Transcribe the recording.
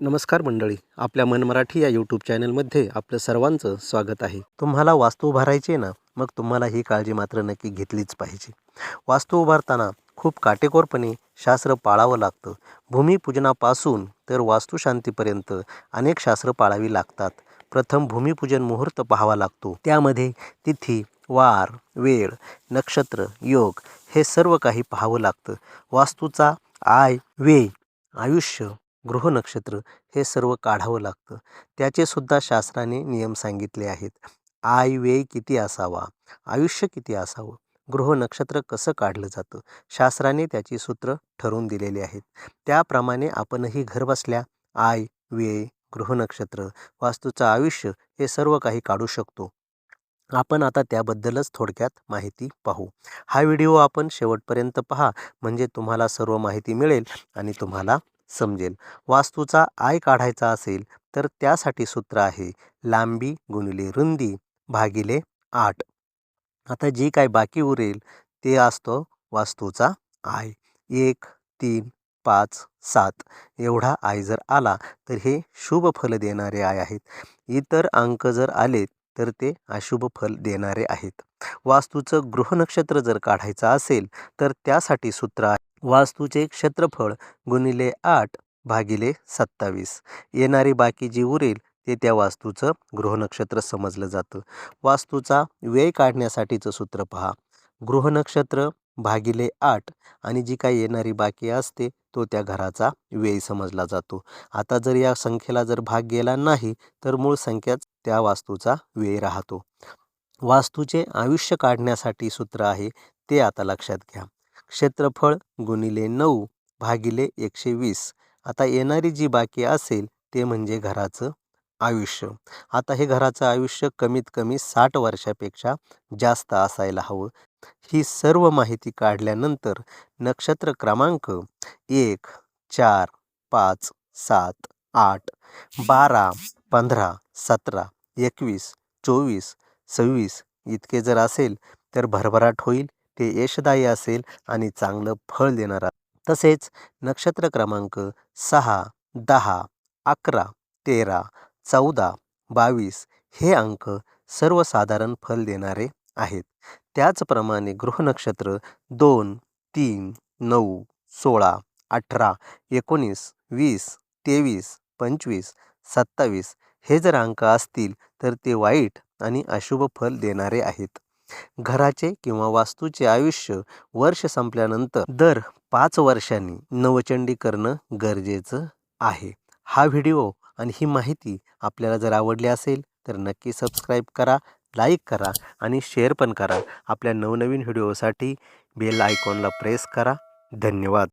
नमस्कार मंडळी आपल्या मन मराठी या यूट्यूब चॅनलमध्ये आपलं सर्वांचं स्वागत आहे. तुम्हाला वास्तू उभारायची ना मग तुम्हाला ही काळजी मात्र नक्की घेतलीच पाहिजे. वास्तू उभारताना खूप काटेकोरपणे शास्त्र पाळावं लागतं. भूमिपूजनापासून तर वास्तुशांतीपर्यंत अनेक शास्त्र पाळावी लागतात. प्रथम भूमिपूजन मुहूर्त पाहावा लागतो. त्यामध्ये तिथी वार वेळ नक्षत्र योग हे सर्व काही पाहावं लागतं. वास्तूचा आय व्यय आयुष्य गृहनक्षत्र हे सर्व काढावं लागतं. त्याचेसुद्धा शास्त्राने नियम सांगितले आहेत. आय व्यय किती असावा? आयुष्य किती असावं? गृहनक्षत्र कसं काढलं जातं? शास्त्राने त्याची सूत्र ठरवून दिलेली आहेत. त्याप्रमाणे आपणही घरबसल्या आय व्यय गृहनक्षत्र वास्तूचं आयुष्य हे सर्व काही काढू शकतो. आपण आता त्याबद्दलच थोडक्यात माहिती पाहू. हा व्हिडिओ आपण शेवटपर्यंत पहा. म्हणजे तुम्हाला सर्व माहिती मिळेल आणि तुम्हाला समजेल. वास्तूचा आय काढायचा असेल तर त्यासाठी सूत्र आहे लांबी गुणिले रुंदी भागिले आठ. आता जी काय बाकी उरेल ते असतो वास्तूचा आय. एक तीन पाच सात. एवढा आय जर आला तर हे शुभ फल देणारे आय आहेत. इतर अंक जर आले तर ते अशुभ फल देणारे आहेत. वास्तूचं गृहनक्षत्र जर काढायचं असेल तर त्यासाठी सूत्र आहे वास्तूचे क्षेत्रफळ गुणिले आठ भागिले सत्तावीस. येणारी बाकी जी उरेल ते त्या वास्तूचं गृहनक्षत्र समजलं जातं. वास्तूचा व्यय काढण्यासाठीचं सूत्र पहा. गृहनक्षत्र भागिले आठ आणि जी काही येणारी बाकी असते तो त्या घराचा व्यय समजला जातो. आता जर या संख्येला जर भाग गेला नाही तर मूळ संख्याच त्या वास्तूचा व्यय राहतो. वास्तूचे आयुष्य काढण्यासाठी सूत्र आहे ते आता लक्षात घ्या. क्षेत्रफळ गुणिले नऊ भागिले एकशे वीस. आता येणारी जी बाकी असेल ते म्हणजे घराचं आयुष्य. आता हे घराचं आयुष्य कमीत कमी साठ वर्षापेक्षा जास्त असायला हवं. ही सर्व माहिती काढल्यानंतर नक्षत्र क्रमांक एक चार पाच सात आठ बारा पंधरा सतरा एकवीस चोवीस सव्वीस इतके जर असेल तर भरभराट होईल. ते यशदायी असेल आणि चांगलं फळ देणारा तसेच नक्षत्र क्रमांक सहा दहा अकरा तेरा चौदा बावीस हे अंक सर्वसाधारण फल देणारे आहेत. त्याचप्रमाणे गृहनक्षत्र दोन तीन नऊ सोळा अठरा एकोणीस वीस तेवीस पंचवीस सत्तावीस हे जर अंक असतील तर ते वाईट आणि अशुभ फल देणारे आहेत. घराचे किंवा वास्तूचे आयुष्य वर्ष संपल्यानंतर दर पाच वर्षांनी नवचंडी करणं गरजेचं आहे. हा व्हिडिओ आणि ही माहिती आपल्याला जर आवडली असेल तर नक्की सबस्क्राईब करा लाईक करा आणि शेअर पण करा. आपल्या नवनवीन व्हिडिओसाठी बेल आयकॉनला प्रेस करा. धन्यवाद.